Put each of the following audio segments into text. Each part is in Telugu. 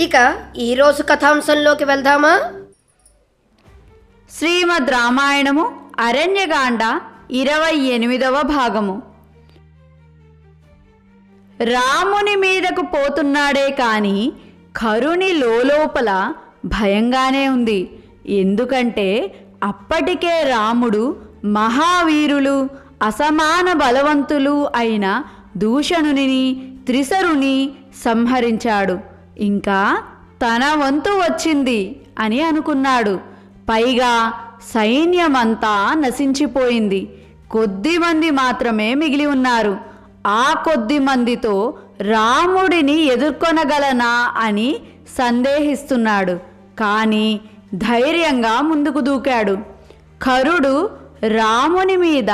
ఇక ఈరోజు కథాంశంలోకి వెళ్దామా? శ్రీమద్ రామాయణము అరణ్యకాండ ఇరవై ఎనిమిదవ భాగము. రాముని మీదకు పోతున్నాడే కాని కరుని లోపల భయంగానే ఉంది. ఎందుకంటే అప్పటికే రాముడు మహావీరులు అసమాన బలవంతులు అయిన దూషణుని త్రిసరుని సంహరించాడు. ఇంకా తన వంతు వచ్చింది అని అనుకున్నాడు. పైగా సైన్యమంతా నశించిపోయింది. కొద్దిమంది మాత్రమే మిగిలి ఉన్నారు. ఆ కొద్ది మందితో రాముడిని ఎదుర్కొనగలనా అని సందేహిస్తున్నాడు. కానీ ధైర్యంగా ముందుకు దూకాడు. కరుడు రాముని మీద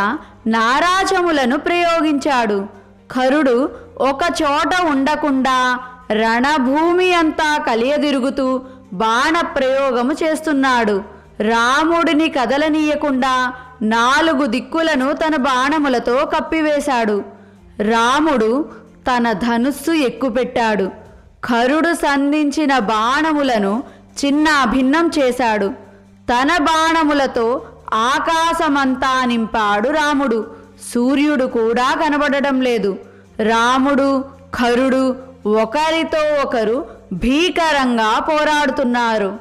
నారాజములను ప్రయోగించాడు. కరుడు ఒక చోట ఉండకుండా రణభూమి అంతా కలియదిరుగుతూ బాణ ప్రయోగము చేస్తున్నాడు. రాముడిని కదలనీయకుండా నాలుగు దిక్కులను తన బాణములతో కప్పివేశాడు. రాముడు తన ధనుస్సు ఎక్కుపెట్టాడు. కరుడు సంధించిన బాణములను చిన్న భిన్నం చేశాడు. తన బాణములతో ఆకాశమంతా నింపాడు రాముడు. సూర్యుడు కూడా కనబడడం లేదు. రాముడు ఖరుడు ఒకరితో ఒకరు భీకరంగా పోరాడుతున్నారు.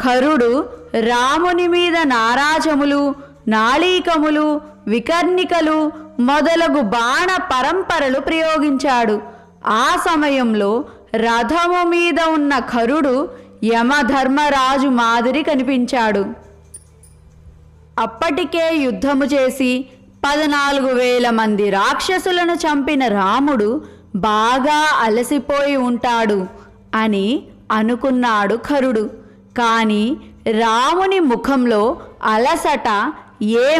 ఖరుడు రాముని మీద నారాజములు నాళీకములు వికర్ణికలు మొదలగు బాణ పరంపరలు ప్రయోగించాడు. ఆ సమయంలో రథము మీద ఉన్న ఖరుడు యమధర్మరాజు మాదిరి కనిపించాడు. అప్పటికే యుద్ధము చేసి పద్నాలుగు వేల మంది రాక్షసులను చంపిన రాముడు బాగా అలసిపోయి ఉంటాడు అని అనుకున్నాడు ఖరుడు. కానీ రాముని ముఖంలో అలసట ఏ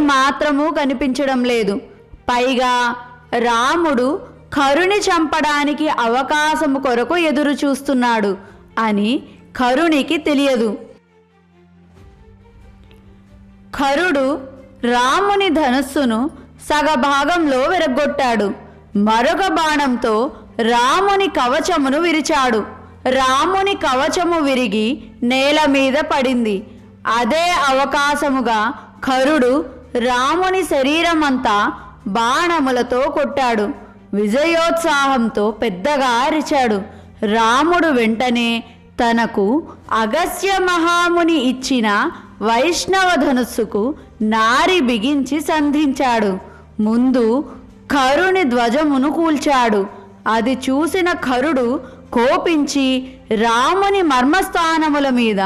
కనిపించడం లేదు. పైగా రాముడు కరుని చంపడానికి అవకాశము కొరకు ఎదురు చూస్తున్నాడు అని కరుణికి తెలియదు. కరుడు రాముని ధనుస్సును సగభాగంలో విరగొట్టాడు మరొక బాణంతో రాముని కవచమును విరిచాడు. రాముని కవచము విరిగి నేల మీద పడింది. అదే అవకాశముగా కరుడు రాముని శరీరమంతా బాణములతో కొట్టాడు. విజయోత్సాహంతో పెద్దగా అరిచాడు. రాముడు వెంటనే తనకు అగస్య మహాముని ఇచ్చిన వైష్ణవ ధనుస్సుకు నారి బిగించి సంధించాడు. ముందు కరుని ధ్వజమును కూల్చాడు. అది చూసిన కరుడు కోపించి రాముని మర్మస్థానముల మీద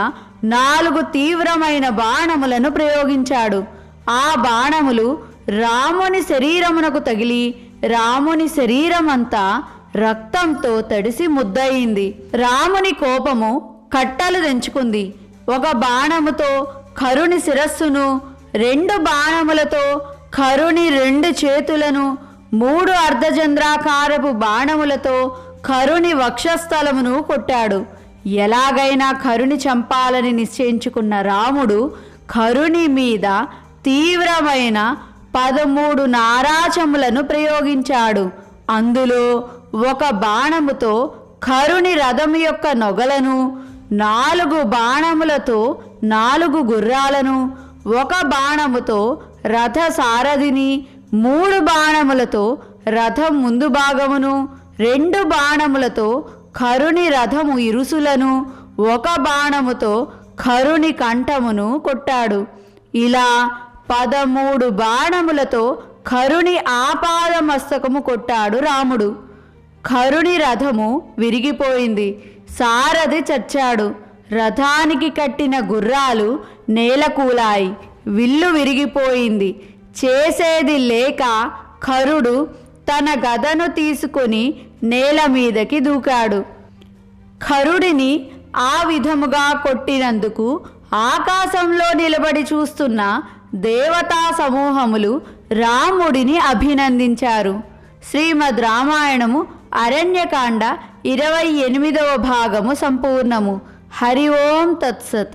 నాలుగు తీవ్రమైన బాణములను ప్రయోగించాడు. ఆ బాణములు రాముని శరీరమునకు తగిలి రాముని శరీరమంతా రక్తంతో తడిసి ముద్దయింది. రాముని కోపము కట్టలు తెంచుకుంది. ఒక బాణముతో కరుని శిరస్సును రెండు బాణములతో కరుని రెండు చేతులను మూడు అర్ధచంద్రాకారపు బాణములతో కరుని వక్షస్థలమును కొట్టాడు. ఎలాగైనా కరుని చంపాలని నిశ్చయించుకున్న రాముడు కరుని మీద తీవ్రమైన పదమూడు నారాచములను ప్రయోగించాడు. అందులో ఒక బాణముతో కరుని రథము యొక్క నొగలను నాలుగు బాణములతో నాలుగు గుర్రాలను ఒక బాణముతో రథ సారథిని మూడు బాణములతో రథం ముందు భాగమును రెండు బాణములతో కరుని రథము ఇరుసులను ఒక బాణముతో కరుణి కంఠమును కొట్టాడు. ఇలా పదమూడు బాణములతో కరుణి ఆపాద మస్తకము కొట్టాడు రాముడు. కరుణి రథము విరిగిపోయింది. సారథి చచ్చాడు. రథానికి కట్టిన గుర్రాలు నేలకూలాయి. విల్లు విరిగిపోయింది. చేసేది లేక ఖరుడు తన గదను తీసుకొని నేల మీదకి దూకాడు. ఖరుడిని ఆ విధముగా కొట్టినందుకు ఆకాశంలో నిలబడి చూస్తున్న దేవతా సమూహములు రాముడిని అభినందించారు. శ్రీమద్ రామాయణము అరణ్యకాండ ఇరవై ఎనిమిదవ భాగము సంపూర్ణము. హరి ఓం తత్సత్.